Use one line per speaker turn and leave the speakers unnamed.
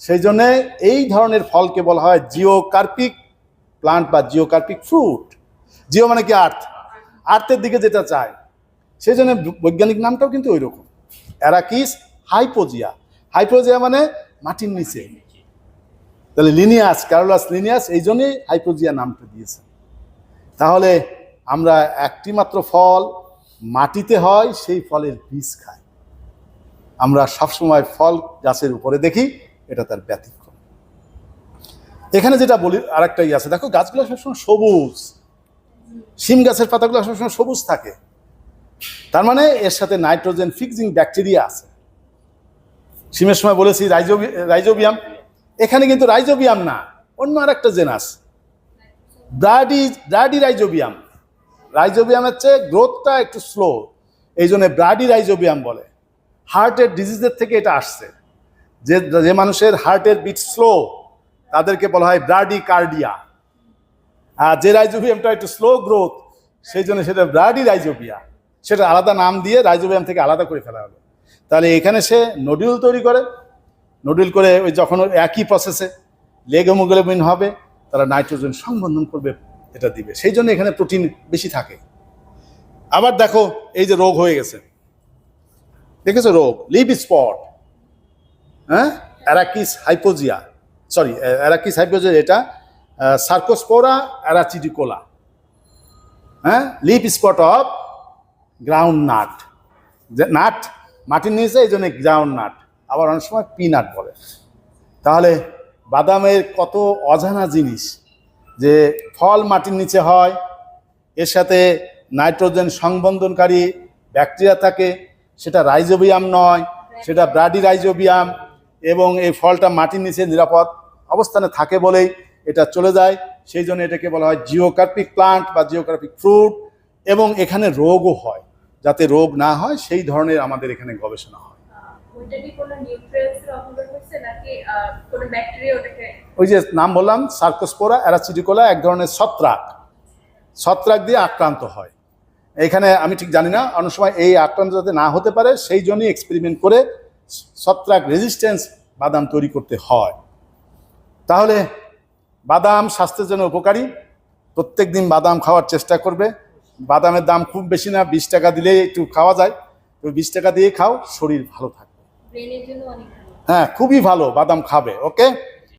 সেই জন্যে এই ধরনের ফলকে বলা হয় জিওকার্পিক প্লান্ট বা জিওকার্পিক ফ্রুট। জিও মানে কি আর্থ? আর্থের দিকে যেটা চায়, সেই জন্য বৈজ্ঞানিক নামটাও কিন্তু ওই রকম অ্যারাকিস হাইপোজিয়া। হাইপোজিয়া মানে মাটির নিচে। তাহলে লিনিয়াস, ক্যারোলাস লিনিয়াস, এই জন্যই হাইপোজিয়া নামটা দিয়েছে। তাহলে আমরা একটি মাত্র ফল মাটিতে হয়, সেই ফলের বীজ খাই। আমরা সবসময় ফল গাছের উপরে দেখি এটা তার ব্যতিক্রম। এখানে যেটা বলি, আরেকটা ইয়ে আছে। দেখো, গাছগুলো সবসময় সবুজ। শিম গাছের পাতাগুলো সবসময় সবুজ থাকে। তার মানে এর সাথে নাইট্রোজেন ফিক্সিং ব্যাকটেরিয়া আছে। সিমের সময় বলেছি রাইজোবি রাইজোবিয়াম। এখানে কিন্তু রাইজোবিয়াম না, অন্য আরেকটা জেনাস ব্রাডি ব্রাডি রাইজোবিয়াম। রাইজোবিয়ামের চেয়ে গ্রোথটা একটু স্লো এই জন্য ব্রাডি রাইজোবিয়াম বলে। হার্টের ডিজিজের থেকে এটা আসছে। যে যে মানুষের হার্টের বিট স্লো তাদেরকে বলা হয় ব্রাডি কার্ডিয়া আর যে রাইজোবিয়ামটা একটু স্লো গ্রোথ সেই জন্য সেটা ব্রাডি রাইজোবিয়া সেটা আলাদা নাম দিয়ে রাইজোবিয়াম থেকে আলাদা করে ফেলা হলো তাহলে এখানে সে নডিউল তৈরি করে। নডিউল করে ওই যখন একই প্রসেসে লেগোমোগ্লোবিন হবে, তারা নাইট্রোজেন সংবন্ধন করবে, এটা দিবে। সেই জন্য এখানে প্রোটিন বেশি থাকে। আবার দেখো, এই যে রোগ হয়ে গেছে। দেখেছ রোগ? লিভ স্পট হ্যাঁ? অ্যারাকিস হাইপোজিয়া সরি অ্যারাকিস হাইপোজিয়া এটা সার্কোস্পোরা, অ্যারাচিডিকোলা হ্যাঁ? Leaf spot of groundnut. Nut মাটির নিচে এই জন্য গ্রাউন্ড নাট। আবার অনেক সময় পিনাট বলে। তাহলে বাদামের কত অজানা জিনিস যে ফল মাটির নিচে হয়, এর সাথে নাইট্রোজেন সংবন্ধনকারী ব্যাকটেরিয়া থাকে, সেটা রাইজোবিয়াম নয়, সেটা ব্রাডি রাইজোবিয়াম এবং এই ফলটা মাটির নিচে নিরাপদ অবস্থানে থাকে বলেই এটা চলে যায়। সেই জন্য এটাকে বলা হয় জিওকার্পিক প্লান্ট বা জিওকার্পিক ফ্রুট এবং এখানে রোগও হয়। যাতে রোগ না হয় সেই ধরনের আমাদের এখানে গবেষণা হয়। ওই যে নাম বললাম সার্কোস্পোরা অ্যারাচিডিকোলা এক ধরনের ছত্রাক। ছত্রাক দিয়ে আক্রান্ত হয়। এখানে আমি ঠিক জানি না অনেক সময় এই আক্রান্ত যাতে না হতে পারে সেই জন্যই এক্সপেরিমেন্ট করে ছত্রাক রেজিস্ট্যান্স বাদাম তৈরি করতে হয়। তাহলে বাদাম স্বাস্থ্যের জন্য উপকারী। প্রত্যেক দিন বাদাম খাওয়ার চেষ্টা করবে। বাদামের দাম খুব বেশি না বিশ টাকা দিলেই একটু খাওয়া যায়। তো বিশ টাকা দিয়ে খাও শরীর ভালো থাকবে। হ্যাঁ খুবই ভালো বাদাম খাবে ওকে